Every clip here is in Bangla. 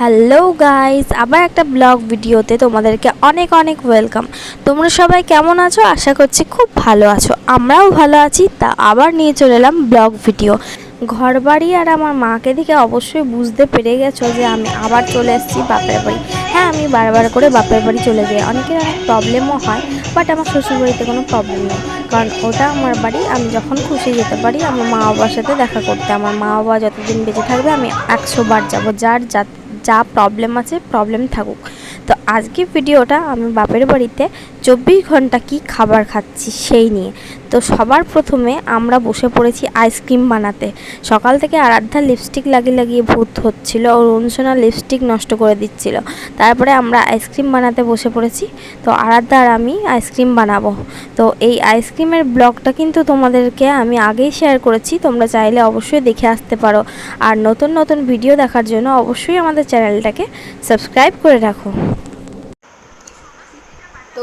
হ্যালো গাইস আবার একটা ব্লগ ভিডিওতে তোমাদেরকে অনেক অনেক ওয়েলকাম তোমরা সবাই কেমন আছো? আশা করছি খুব ভালো আছো। আমরাও ভালো আছি। তা আবার নিয়ে চলে এলাম ব্লগ ভিডিও ঘর বাড়ি আর আমার মাকে দেখে অবশ্যই বুঝতে পেরে গেছো যে আমি আবার চলে এসেছি বাপের বাড়ি। হ্যাঁ আমি বারবার করে বাপের বাড়ি চলে যাই। অনেকের অনেক প্রবলেমও হয় বাট আমার শ্বশুর বাড়িতে কোনো প্রবলেম নেই। কারণ ওটা আমার বাড়ি। আমি যখন খুশি যেতে পারি, আমার মা বাবার সাথে দেখা করতে। আমার মা বাবা যতদিন বেঁচে থাকবে, আমি একশো বার যাব। যার যা যা প্রবলেম আছে প্রবলেম থাকুক। আজকে ভিডিওটা আমি বাপের বাড়িতে চব্বিশ ঘণ্টা কি খাবার খাচ্ছি সেই নিয়ে। তো সবার প্রথমে আমরা বসে পড়েছি আইসক্রিম বানাতে। সকাল থেকে আরাধ্যা লিপস্টিক লাগিয়ে লাগিয়ে ভূত হচ্ছিল ওর অনুশোনা লিপস্টিক নষ্ট করে দিচ্ছিল। তারপরে আমরা আইসক্রিম বানাতে বসে পড়েছি। তো আরাধ্যা আর আমি আইসক্রিম বানাবো। তো এই আইসক্রিমের ব্লগটা কিন্তু তোমাদেরকে আমি আগেই শেয়ার করেছি। তোমরা চাইলে অবশ্যই দেখে আসতে পারো। আর নতুন নতুন ভিডিও দেখার জন্য অবশ্যই আমাদের চ্যানেলটাকে সাবস্ক্রাইব করে রাখো।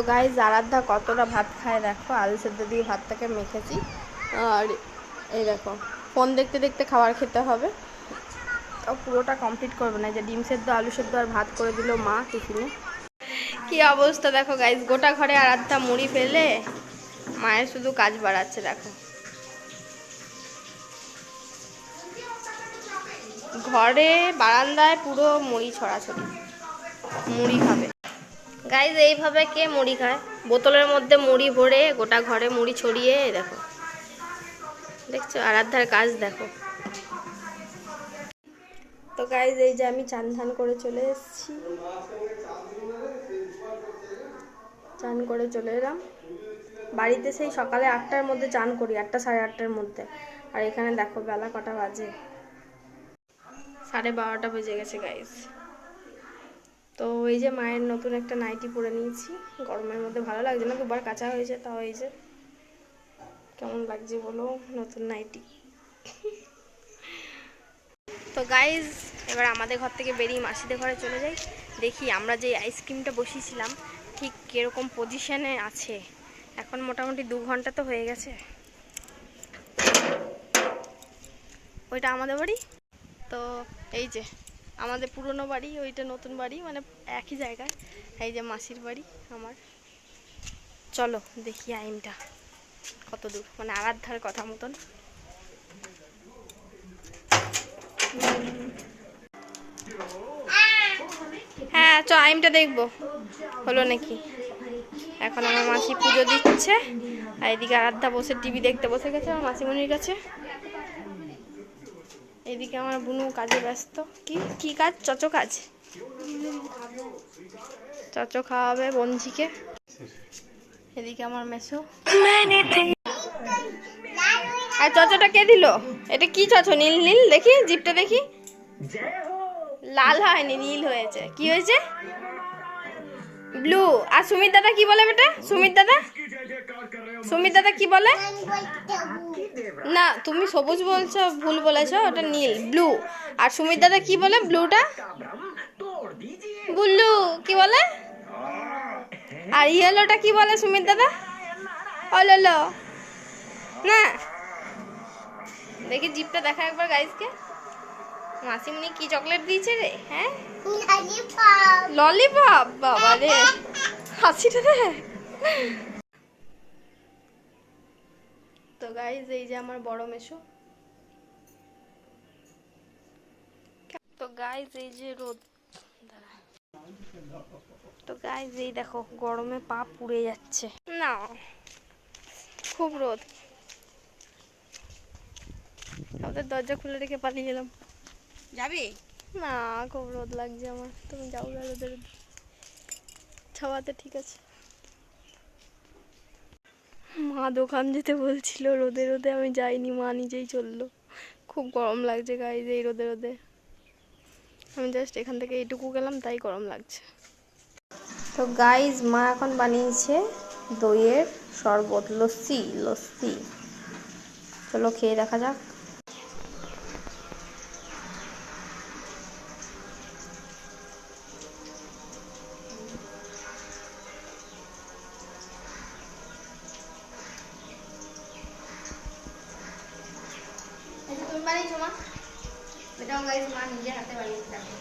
গাইজ আরাধ্যা কতটা ভাত খায় দেখো? আলু সেদ্ধ দিয়ে ভাতটাকে মেখেছি। আর এই দেখো, ফোন দেখতে দেখতে খাবার খেতে হবে। তাও পুরোটা কমপ্লিট করবে না যে ডিম সেদ্ধ, আলু সেদ্ধ আর ভাত করে দিল মা টিফিনে। কি অবস্থা দেখো গাইজ গোটা ঘরে আরাধ্যা মুড়ি ফেলে, মায়ের শুধু কাজ বাড়াচ্ছে দেখো। ঘরে বারান্দায় পুরো মুড়ি ছড়াছড়ি, মুড়ি খাবে। গাইজ এইভাবে কে মুড়ি খায়? বোতলের মধ্যে মুড়ি ভরে গোটা ঘরে মুড়ি ছড়িয়ে, দেখো। দেখছ? আরাধ্যার কাজ, দেখো। তো গাইজ এই যে আমি চান ধান করে চলে এসেছি। চান করে চলে এলাম। বাড়িতে সেই সকালে আটটার মধ্যে চান করি, আটটা সাড়ে আটটার মধ্যে। আর এখানে দেখো, বেলা কটা বাজে। সাড়ে বারোটা বেজে গেছে গাইজ তো এই যে মায়ের নতুন একটা নাইটি পরে নিয়েছি। গরমের মধ্যে ভালো লাগছে না, দুবার কাঁচা হয়েছে, তাও এই যে কেমন লাগছে বলো, নতুন নাইটি। তো গাইজ এবার আমাদের ঘর থেকে বেরিয়ে মাসিদের ঘরে চলে যাই। দেখি আমরা যে আইসক্রিমটা বসিয়েছিলাম, ঠিক কীরকম পজিশনে আছে? এখন মোটামুটি দু ঘণ্টা তো হয়ে গেছে। ওইটা আমাদের বাড়ি? তো এই যে আমাদের পুরনো বাড়ি, ওইটা নতুন বাড়ি মানে একই জায়গায়। এই যে মাসির বাড়ি আমার। চলো, দেখি আইনটা। কত দূর? মানে আরাধ্যার কথা মতন। হ্যাঁ চ আইমটা দেখব। হলো নাকি? এখন আমার মাসি পুজো দিচ্ছে। আর এদিকে আরাধ্যা বসে টিভি দেখতে বসে গেছে, আমার মাসিমণির কাছে। এদিকে আমার বুনু কাজে ব্যস্ত। কি কি কাজ? চচো কাজ। চচো খাওয়াবে বঞ্জিকে। এদিকে আমার মেসো। আর চচোটা কে দিল? এটা কি চচো? নীল নীল? দেখি, জিপটা দেখি। লাল হয়নি, নীল হয়েছে। কি হয়েছে? ব্লু। আর সুমিত দাদা কি বলে বেটা? সুমিত দাদা? সুমিত দাদা কি বলে? না তুমি সবুজ বলছো ভুল বলেছ ওটা নীল ব্লু আর সুমিত দাদা কি বলে ব্লুটা বুল্লু কি বলে? আর ইয়েলোটা কি বলে সুমিত দাদা? অলো না। দেখি জিপটা দেখা একবার গাইজকে মাসিমনি কি চকলেট দিয়েছে রে হ্যাঁ? ললিপপ বাবা রে হাসিটা রে তো গাইজ এই যে আমার বড় মেশো। তো গাইজ এই যে রোদ। তো গাইজ এই দেখো গরমে পা পুড়ে যাচ্ছে। না খুব রোদ। আমাদের দরজা খুলে রেখে পালিয়ে গেলাম। যাবি? না খুব রোদ লাগছে আমার। তুমি যাও রোদের ছাওয়াতে ঠিক আছে। মা দোকান যেতে বলছিল, রোদে রোদে আমি যাইনি, মা নিজেই চলল। খুব গরম লাগছে গাইজ এই রোদে রোদে। আমি জাস্ট এখান থেকে এইটুকু গেলাম, তাই গরম লাগছে। তো গাইজ মা এখন বানিয়েছে দইয়ের শরবত, লস্যি লস্যি। চলো খেয়ে দেখা যাক। তুমি বানিয়েছো মা এটাও গাইজ মা নিজের হাতে বানিয়েছে দেখো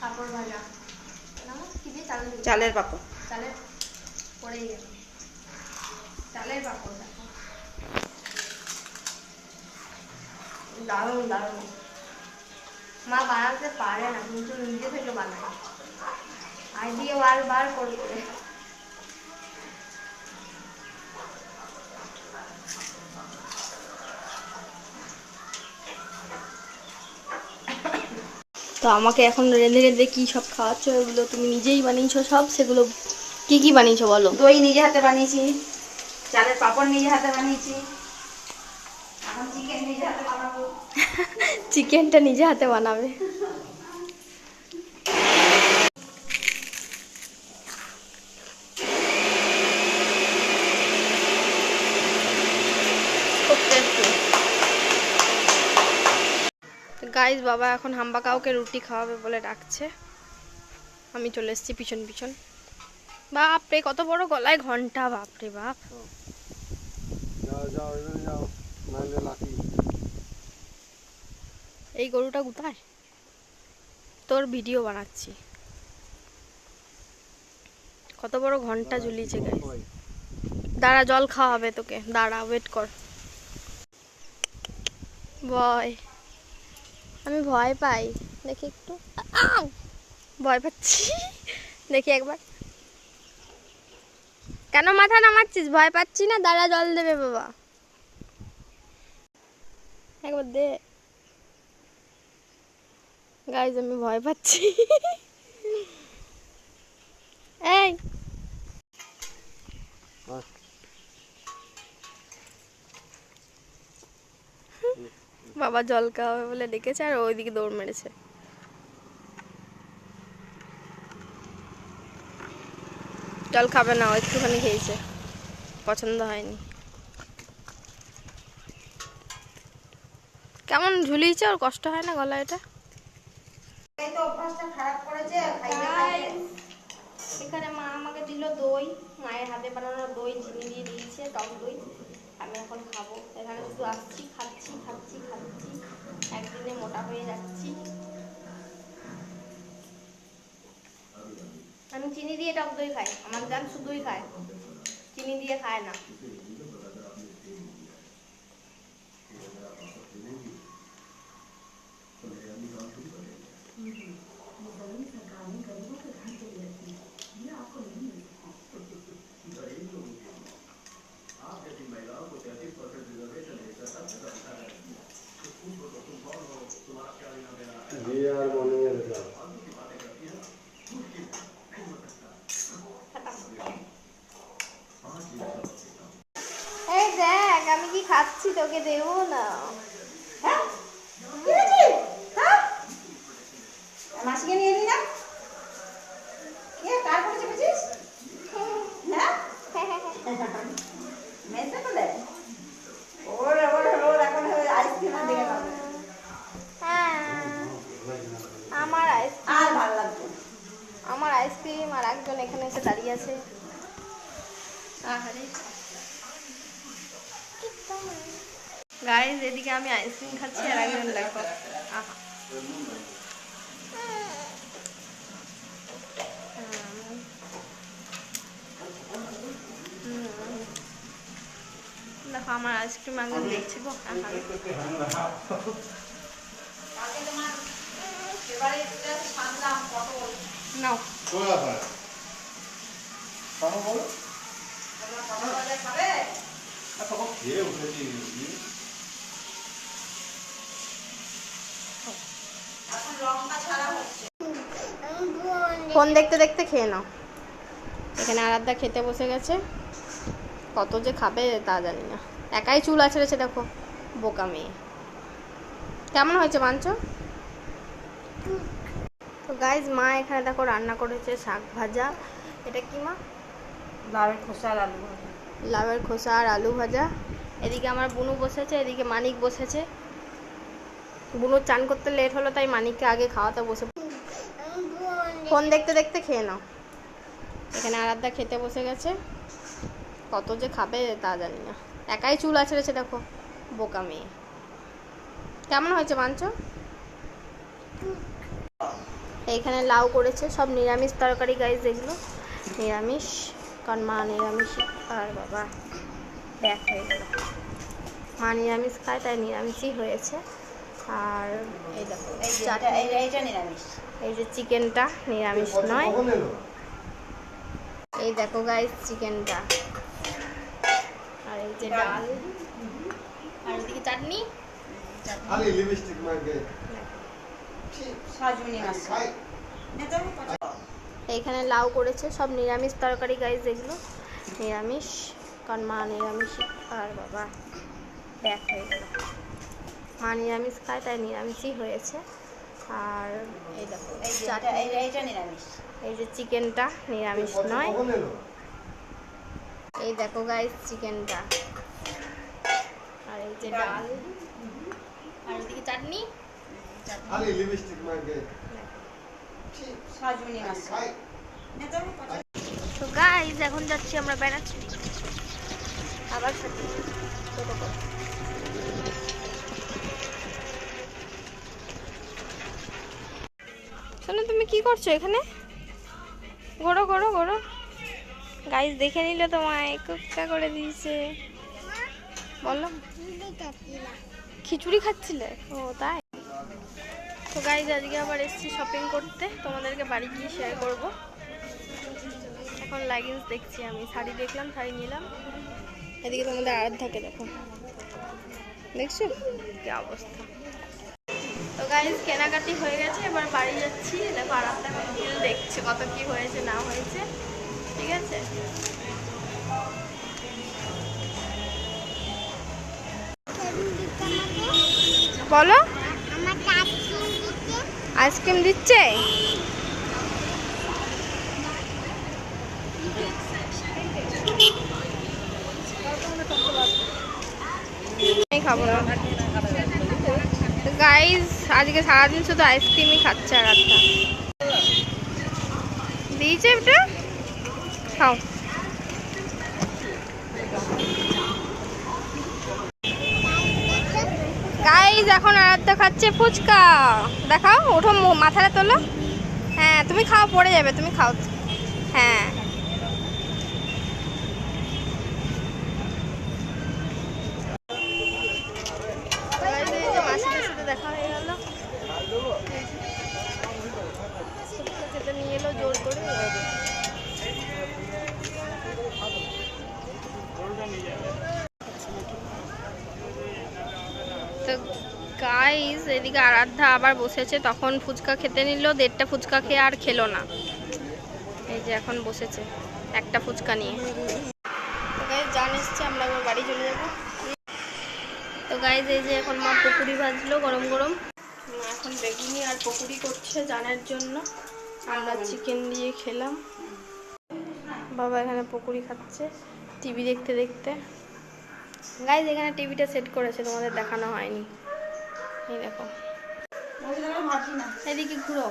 পাঁপড় ভাজা নাও, কি দিয়ে চাল দিয়ে? চালের পাপড় চালের পড়েই গেল চালের পাঁপড় দেখো দারুণ দারুণ মা বানাতে পারে না কিন্তু নিজে থেকে বানায় আইডিয়া বারবার করে করে তো আমাকে এখন রেঁধে রেঁধে কী সব খাওয়াচ্ছ এগুলো তুমি নিজেই বানিয়েছো সব? সেগুলো কি কি বানিয়েছো বলো? দই নিজে হাতে বানিয়েছি চালের পাপড় নিজে হাতে বানিয়েছি চিকেন নিজে হাতে বানাবো। চিকেনটা নিজে হাতে বানাবে। গাইজ বাবা এখন হাম্বা কাউকে রুটি খাওয়াবে বলে ডাকছে। আমি চলে এসেছি পিছন পিছন। বাপরে কত বড় গলায় ঘণ্টা বাপরে বাপ। এই গরুটা কোথায়? তোর ভিডিও বানাচ্ছি। কত বড় ঘণ্টা ঝুলিয়েছে ওই দাঁড়া জল খাওয়া হবে তোকে। দাঁড়া ওয়েট কর। ভয় আমি ভয় পাই। দেখি একটু। ভয় পাচ্ছি। দেখি একবার। কেন মাথা নামাচ্ছিস? ভয় পাচ্ছি না? দাঁড়া, জল দেবে বাবা। একবার দে। গাইজ আমি ভয় পাচ্ছি। এই! বাবা জল খাওয়াবে বলে ডেকেছে আর ওইদিকে দৌড় মেরেছে। জল খাবে না ও একটুখানি খেয়েছে। পছন্দ হয়নি। কেমন ঝুলিয়েছে ওর? কষ্ট হয় না গলা এটা? এই তো অভ্যাসটা খারাপ করেছে খাইয়ে খাইয়ে। এখানে মা আমাকে দিল দই মায়ের হাতে বানানো দই চিনি দিয়ে দিয়েছে টক দই। আমি এখন খাব। এখানে শুধু আসছি, খাচ্ছি খাচ্ছি খাচ্ছি। একদিনে মোটা হয়ে যাচ্ছি। আমি চিনি দিয়ে টক দই খাই। আমার গান শুধুই খায়। চিনি দিয়ে খায় না দিয়ে আর মনে মেরে যাও এই দেখ আমি কি খাচ্ছি তোকে দেবো না। হ্যাঁ? হ্যাঁ? মাসিকে নিয়ে এলি না? কে? কার করে চেপেছিস? হ্যাঁ মেসে বলে ওর ওর ওর এখন আইসক্রিমের দিকে পাবে হ্যাঁ আমার আইস আর ভালো লাগবে না। আমার আইসক্রিম আর একজন এখানে এসে দাঁড়িয়ে আছে গাইজ এদিকে আমি আইসক্রিম খাচ্ছি আর একজন দেখো আহা দেখো আমার আইসক্রিম একজন দেখছে গো নাও হয় বলো তোমরা পটল ভাজা খাবে আর তখন খেয়ে উঠেছি এখন লঙ্কা ছাড়া হচ্ছে ফোন দেখতে দেখতে খেয়ে নাও। এখানে আরাধ্যা খেতে বসে গেছে। কত যে খাবে তা জানি না। একাই চুল আছে আছড়েছে দেখো। বোকা মেয়ে। কেমন হয়েছে মাংস তো গাইজ মা এখানে দেখো রান্না করেছে শাক ভাজা। এটা কি মা? লাউয়ের খোসা আর আলু ভাজা। লাউয়ের খোসা আর আলু ভাজা। এদিকে আমার বুনু বসেছে এদিকে মানিক বসেছে। বুনুর চান করতে লেট হলো, তাই মানিককে আগে খাওয়াতে বসে ফোন দেখতে দেখতে খেয়ে নাও। এখানে আরাধ্যা খেতে বসে গেছে। কত যে খাবে তা জানি না। একাই চুল আছড়েছে, দেখো, বোকা মেয়ে। কেমন হয়েছে মাংস এইখানে লাউ করেছে, সব নিরামিষ তরকারি গাইজ এগুলো নিরামিষ, কারণ মা নিরামিষ, আর বাবা ব্যাক হয়ে গেল। মা নিরামিষ খায়, তাই নিরামিষই হয়েছে। আর এই যে চিকেনটা নিরামিষ নয়। এই দেখো গাইজ চিকেনটা। আর এই যে ডাল। আর এদিকে চাটনি। এইখানে লাউ করেছে সব নিরামিষ তরকারি গাইজ এগুলো। নিরামিষ। কারণ মা নিরামিষ আর বাবা ব্যাক হয়ে গেল। মা নিরামিষ খায় তাই নিরামিষই হয়েছে। আর এই দেখো এই যে চাটনি। এটা- এই- এইটা নিরামিষ। এই যে চিকেনটা নিরামিষ নয়। এই দেখো গাইজ চিকেনটা। আর এই যে ডাল। আর এদিকে চাটনি। তো এখন যাচ্ছি আমরা বেড়াচ্ছি আবার সাথে করে। শোনো তুমি কি করছ এখানে? ঘোরো ঘোরো ঘোরো। গাইজ দেখে নিলে তোমায় কুকটা করে দিয়েছে। বলো। খিচুড়ি খাচ্ছিলে? ও, তাই? তো গাইজ আজকে আবার এসেছি শপিং করতে। তোমাদেরকে বাড়ি গিয়ে শেয়ার করব। এখন লাগেজ দেখছি আমি। শাড়ি দেখলাম, শাড়ি নিলাম। এদিকে তোমাদের আরাধ্যাকে দেখো। দেখছ? কি অবস্থা? তো গাইজ কেনাকাটি হয়ে গেছে, এবার বাড়ি যাচ্ছি। দেখো আরাধ্যা এখন বিল দেখছে কত কি হয়েছে, না হয়েছে। ঠিক আছে? বলো। আইসক্রিম দিচ্ছে? খাব না। গাইজ আজকে সারাদিন শুধু আইসক্রিমই খাচ্ছে আর আধা দিয়েছে এটা? খাও। গাইজ এখন আরাধ্যা খাচ্ছে ফুচকা। দেখাও, ওঠো মাথাটা তোলো। হ্যাঁ তুমি খাও, পড়ে যাবে, তুমি খাও। হ্যাঁ। তো গাইস এদিকে আরাধ্যা আবার বসেছে, তখন ফুচকা খেতে নিল, দেড়টা ফুচকা খেয়ে আর খেলো না। এই যে এখন বসেছে, একটা ফুচকা নিয়ে। জান এসছে, আমরা এবার বাড়ি চলে যাব। তো গাইস এই যে এখন মা পকুড়ি ভাজলো, গরম গরম। এখন বেগুনি আর পকুড়ি করছে জানের জন্য। আমরা চিকেন দিয়ে খেলাম। বাবা এখানে পকুড়ি খাচ্ছে টিভি দেখতে দেখতে। গাইজ এখানে টিভিটা সেট করেছে তোমাদের দেখানো হয়নি। এই দেখো। এদিকে ঘুরো।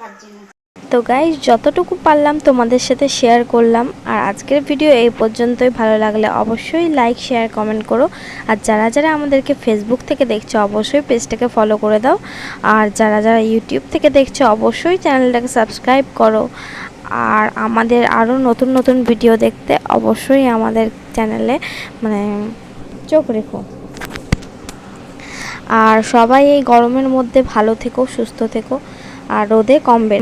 ভাবছি না। তো গাইজ যতটুকু পারলাম তোমাদের সাথে শেয়ার করলাম। আর আজকের ভিডিও এই পর্যন্তই। ভালো লাগলে অবশ্যই লাইক শেয়ার কমেন্ট করো। আর যারা যারা আমাদেরকে ফেসবুক থেকে দেখছ, অবশ্যই পেজটাকে ফলো করে দাও। আর যারা যারা ইউটিউব থেকে দেখছ, অবশ্যই চ্যানেলটাকে সাবস্ক্রাইব করো। আর আমাদের আরও নতুন নতুন ভিডিও দেখতে অবশ্যই আমাদের চ্যানেলে মানে চোখ রেখো। আর সবাই এই গরমের মধ্যে ভালো থেকো, সুস্থ থেকো। আর রোদে কম বের